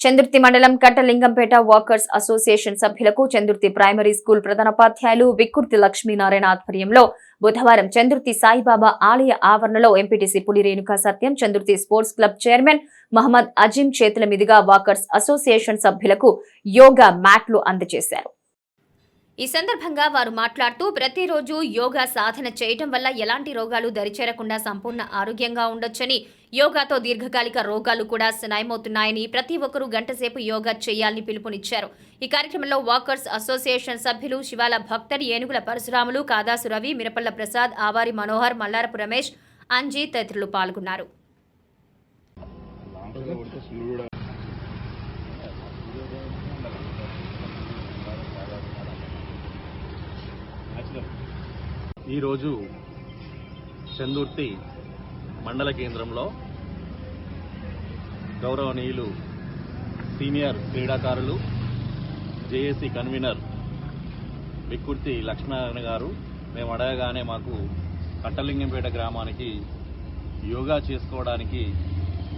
చందుర్తి మండలం Kattalingampeta walkers association సభ్యులకు Chandurthi primary school ప్రధానోపాధ్యాయులు విక్కుర్తి లక్ష్మీనారాయణ ఆధ్వర్యంలో బుధవారం చందుర్తి సాయిబాబా ఆలయ ఆవరణలో MPTC Puli Renuka Satyam Chandurthi sports club chairman Mohammed Azeem చేతుల మీదుగా వాకర్స్ అసోసియేషన్ సభ్యులకు యోగా మ్యాట్లు అందజేశారు. ఈ సందర్భంగా వారు మాట్లాడుతూ ప్రతిరోజు యోగా సాధన చేయటం వల్ల ఎలాంటి రోగాలు దరిచేరకుండా సంపూర్ణ ఆరోగ్యంగా ఉండొచ్చని యోగాతో దీర్ఘకాలిక రోగాలు కూడా నయమవుతున్నాయని ప్రతి ఒక్కరూ గంటసేపు యోగా చేయాలని పిలుపునిచ్చారు. ఈ కార్యక్రమంలో వాకర్స్ అసోసియేషన్ సభ్యులు శివాల భక్తర్ ఏనుగుల పరశురాములు కాదాసు రవి మిరపల్ల ప్రసాద్ ఆవారి మనోహర్ మల్లారపు రమేష్ అంజీ తదితరులు పాల్గొన్నారు. ఈరోజు చందుర్తి మండల కేంద్రంలో గౌరవనీయులు సీనియర్ క్రీడాకారులు జేఏసీ కన్వీనర్ విక్కుర్తి లక్ష్మీనారాయణ గారు. మేము అడగగానే మాకు కట్టలింగంపేట గ్రామానికి యోగా చేసుకోవడానికి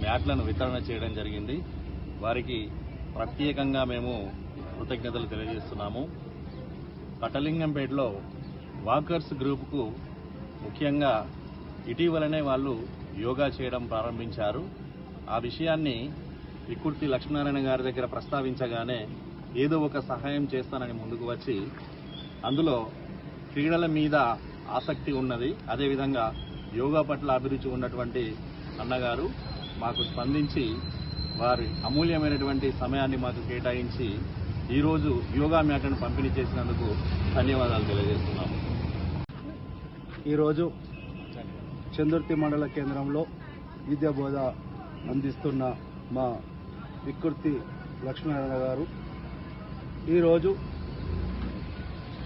మ్యాట్లను వితరణ చేయడం జరిగింది. వారికి ప్రత్యేకంగా మేము కృతజ్ఞతలు తెలియజేస్తున్నాము. కట్టలింగంపేటలో వాకర్స్ గ్రూప్కు ముఖ్యంగా ఇటీవలనే వాళ్ళు యోగా చేయడం ప్రారంభించారు. ఆ విషయాన్ని వికుర్తి లక్ష్మీనారాయణ గారి దగ్గర ప్రస్తావించగానే ఏదో ఒక సహాయం చేస్తానని ముందుకు వచ్చి అందులో క్రీడల మీద ఆసక్తి ఉన్నది. అదేవిధంగా యోగా పట్ల అభిరుచి ఉన్నటువంటి అన్నగారు మాకు స్పందించి వారి అమూల్యమైనటువంటి సమయాన్ని మాకు కేటాయించి ఈరోజు యోగా మ్యాట్ను పంపిణీ చేసినందుకు ధన్యవాదాలు తెలియజేస్తున్నాము. ఈరోజు చందుర్తి మండల కేంద్రంలో విద్యా బోధ అందిస్తున్న మా వికృతి లక్ష్మీనారాయణ గారు. ఈరోజు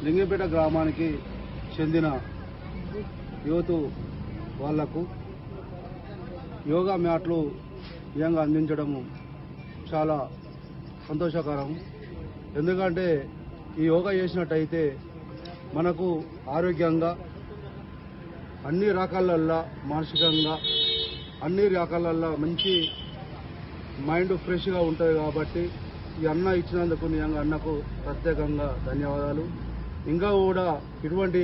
లింగంపేట గ్రామానికి చెందిన యువతు వాళ్ళకు యోగా మ్యాట్లు విధంగా అందించడము చాలా సంతోషకరం. ఎందుకంటే ఈ యోగా చేసినట్టయితే మనకు ఆరోగ్యంగా అన్ని రకాలల్లో మానసికంగా అన్ని రకాలల్లో మంచి మైండ్ ఫ్రెష్గా ఉంటుంది కాబట్టి ఈ అన్న ఇచ్చినందుకు నిజంగా అన్నకు ప్రత్యేకంగా ధన్యవాదాలు. ఇంకా కూడా ఇటువంటి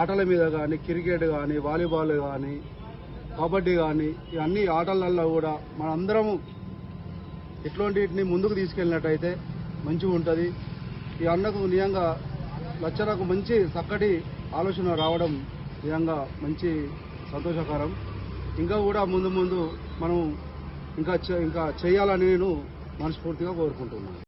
ఆటల మీద కానీ క్రికెట్ కానీ వాలీబాల్ కానీ కబడ్డీ కానీ ఈ అన్ని ఆటలల్లో కూడా మనందరము ఇట్లాంటిని ముందుకు తీసుకెళ్ళినట్టయితే మంచిగా ఉంటుంది. ఈ అన్నకు నిజంగా లచ్చనకు మంచి చక్కటి ఆలోచన రావడం నిజంగా మంచి సంతోషకరం. ఇంకా కూడా ముందు ముందు మనం ఇంకా ఇంకా చేయాలని నేను మనస్ఫూర్తిగా కోరుకుంటున్నాను.